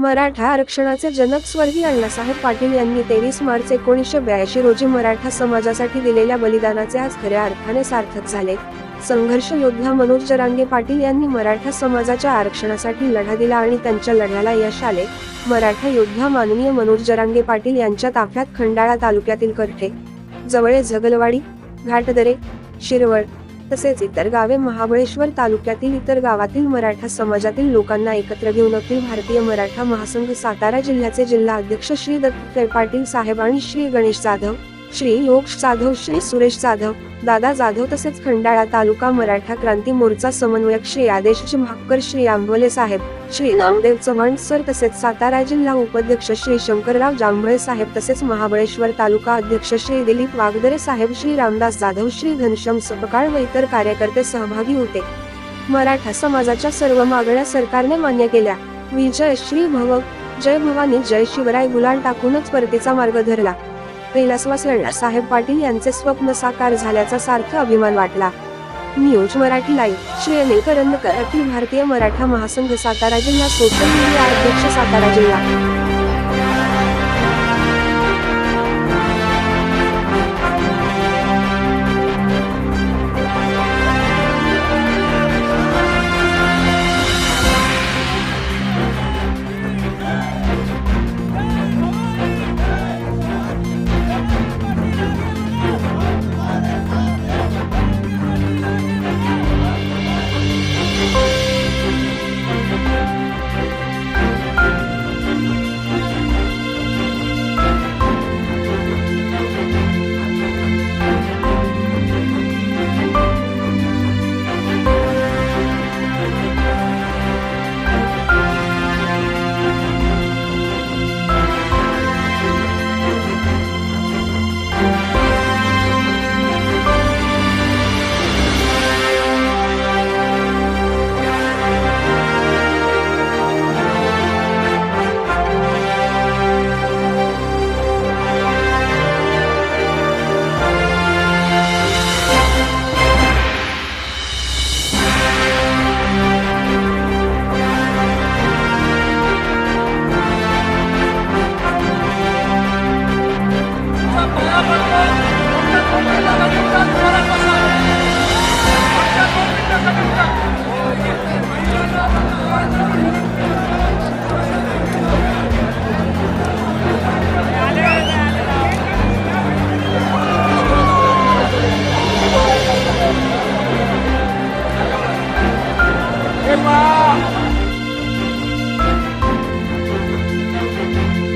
मराठा आरक्षणाचे जनक स्वर्गीय अण्णासाहेब पाटील यांनी तेवीस मार्च एकोणीसशे ब्याऐंशी रोजी मराठा समाजासाठी दिलेल्या बलिदानाचे आज खऱ्या अर्थाने सार्थक झाले. संघर्ष योद्धा मनोज जरांगे पाटील यांनी मराठा समाजाच्या आरक्षणासाठी लढा दिला आणि त्यांच्या लढ्याला यश आले. मराठा योद्धा माननीय मनोज जरांगे पाटील यांच्या ताफ्यात खंडाळा तालुक्यातील करठे जवळे झगलवाडी घाटदरे शिरवळ तसेच इतर गावे महाबळेश्वर तालुक्यातील इतर गावातील मराठा समाजातील लोकांना एकत्र घेऊन अखिल भारतीय मराठा महासंघ सातारा जिल्ह्याचे जिल्हा अध्यक्ष श्री दत्त पाटील साहेब आणि श्री गणेश जाधव श्री योग जाधव श्री सुरेश जाधव दादा जाधव तसेच खंडाळा तालुका मराठा क्रांती मोर्चा समन्वयक श्री आदेश भाकर श्री आंबोले साहेब श्री नामदेव चव्हाण सर तसेच सातारा जिल्हा उपाध्यक्ष श्री शंकरराव जांभळे साहेब तसेच महाबळेश्वर तालुका अध्यक्ष श्री दिलीप वागदरे साहेब श्री रामदास जाधव श्री घनश्याम सपकाळ व इतर कार्यकर्ते सहभागी होते. मराठा समाजाच्या सर्व मागण्या सरकारने मान्य केल्या. विजय श्री भव जय भवानी जय शिवराय गुलाल टाकूनच परतीचा मार्ग धरला. कैलासवास साहेब पाटील यांचे स्वप्न साकार झाल्याचा सार्थ अभिमान वाटला. न्यूज मराठी लाईव्ह श्री करंदकर अखिल भारतीय मराठा महासंघ सातारा जिल्हा सोशल मीडिया अध्यक्ष सातारा जिल्हा. mar.